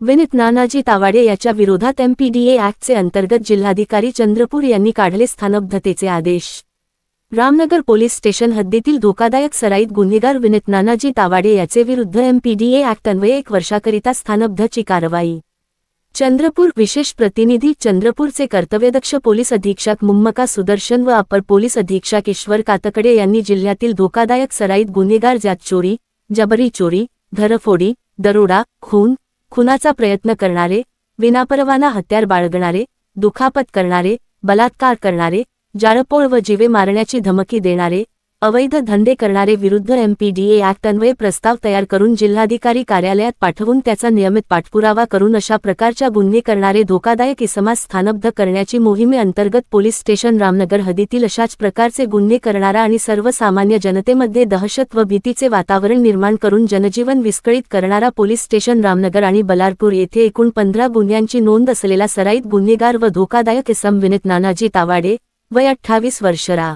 विनित नानाजी तावाडे याच्या विरोधात एमपीडीए ऍक्टचे अंतर्गत जिल्हाधिकारी चंद्रपूर यांनी काढले स्थानबद्धतेचे आदेश. रामनगर पोलीस स्टेशन हद्दीतील धोकादायक सराईत गुन्हेगार विनित नानाजी तावाडे याचे विरुद्ध एमपीडीए ऍक्ट अन्वये एक वर्षाकरिता स्थानबद्धची कारवाई. चंद्रपूर विशेष प्रतिनिधी चंद्रपूरचे कर्तव्यदक्ष पोलीस अधीक्षक मुम्मका सुदर्शन व अपर पोलीस अधीक्षक ईश्वर कातकडे यांनी जिल्ह्यातील धोकादायक सराईत गुन्हेगार ज्यात चोरी जबरी चोरी धरफोडी दरोडा खून खुनाचा प्रयत्न करणारे विनापरवाना हत्यार बाळगणारे दुखापत करणारे बलात्कार करणारे जाळपोळ व जीवे मारण्याची धमकी देणारे अवैध धंदे करणारे विरुद्ध एमपीडीए ऍक्ट अन्वये प्रस्ताव तयार करून जिल्हाधिकारी कार्यालयात पाठवून त्याचा नियमित पाठपुरावा करून अशा प्रकारच्या गुन्हे करणारे धोकादायक इसमास स्थानबद्ध करण्याची मोहिमेअंतर्गत पोलीस स्टेशन रामनगर हद्दीतील अशाच प्रकारचे गुन्हे करणारा आणि सर्वसामान्य जनतेमध्ये दहशत व भीतीचे वातावरण निर्माण करून जनजीवन विस्कळीत करणारा पोलीस स्टेशन रामनगर आणि बलारपूर येथे एकूण पंधरा गुन्ह्यांची नोंद असलेला सराईत गुन्हेगार व धोकादायक इसम विनित नानाजी तावाडे वय अठ्ठावीस वर्षरा.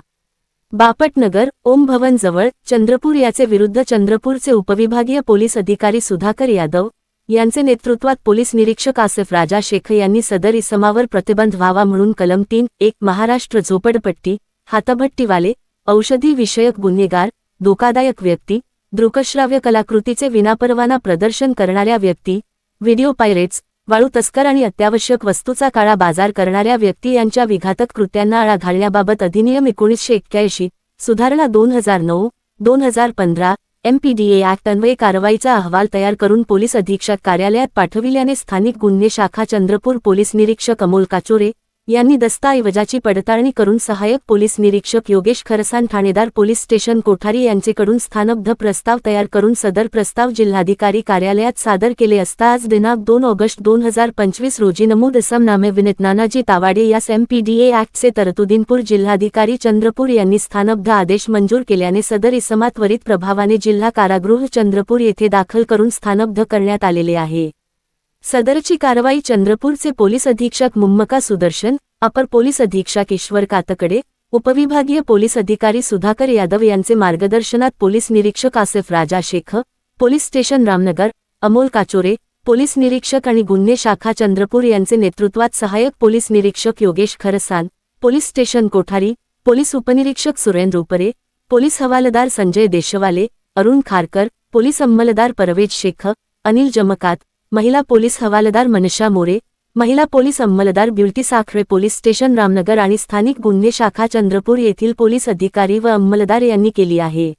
बापटनगर ओम भवनजवळ चंद्रपूर याचे विरुद्ध चंद्रपूरचे उपविभागीय पोलीस अधिकारी सुधाकर यादव यांचे नेतृत्वात पोलीस निरीक्षक आसिफ राजा शेख यांनी सदर इसमावर प्रतिबंध व्हावा म्हणून कलम तीन एक महाराष्ट्र झोपडपट्टी हातभट्टीवाले औषधी विषयक गुन्हेगार धोकादायक व्यक्ती दृकश्राव्य कलाकृतीचे विनापरवाना प्रदर्शन करणाऱ्या व्यक्ती व्हिडिओ पायरेट्स वाळू तस्कर आणि अत्यावश्यक वस्तूचा काळा बाजार करणाऱ्या व्यक्ती यांच्या विघातक कृत्यांना आळा घालण्याबाबत अधिनियम एकोणीसशे एक्क्याऐंशी सुधारणा दोन हजार नऊ दोन हजार पंधरा एमपीडीए ऍक्ट अन्वये कारवाईचा अहवाल तयार करून पोलीस अधीक्षक कार्यालयात पाठविल्याने स्थानिक गुन्हे शाखा चंद्रपूर पोलीस निरीक्षक अमोल काचोरे यांनी दस्ताऐवजाची पडताळणी करून सहाय्यक पोलीस निरीक्षक योगेश खरसान ठाणेदार पोलीस स्टेशन कोठारी यांचेकडून स्थानबद्ध प्रस्ताव तयार करून सदर प्रस्ताव जिल्हाधिकारी कार्यालयात सादर केले असता आज दिनांक दोन ऑगस्ट दोन हजार पंचवीस रोजी नमूद असमनामे विनित नानाजी तावाडे यास एमपीडीए ॲक्टचे तरतुदीनपूर जिल्हाधिकारी चंद्रपूर यांनी स्थानबद्ध आदेश मंजूर केल्याने सदर इसमात त्वरित प्रभावाने जिल्हा कारागृह चंद्रपूर येथे दाखल करून स्थानबद्ध करण्यात आलेले आहे. सदरची कारवाई चंद्रपूरचे पोलीस अधीक्षक मुम्मका सुदर्शन अपर पोलीस अधीक्षक ईश्वर कातकडे उपविभागीय पोलीस अधिकारी सुधाकर यादव यांचे मार्गदर्शनात पोलीस निरीक्षक Asif Raja Shaikh police station Ramnagar Amol Kachore police निरीक्षक आणि गुन्हे शाखा चंद्रपूर यांचे नेतृत्वात सहाय्यक पोलीस निरीक्षक Yogesh Kharsan police station Kothari police उपनिरीक्षक सुरेंद्र उपरे पोलीस हवालदार संजय देशवाले अरुण खारकर पोलीस अंमलदार परवेज शेख अनिल जमकात महिला पोलीस हवालदार मनशा मोरे महिला police अंमलदार Beauty Sakhare police station Ramnagar आणि स्थानिक गुन्हे शाखा चंद्रपूर येथील पोलीस अधिकारी व अंमलदार यांनी केली आहे.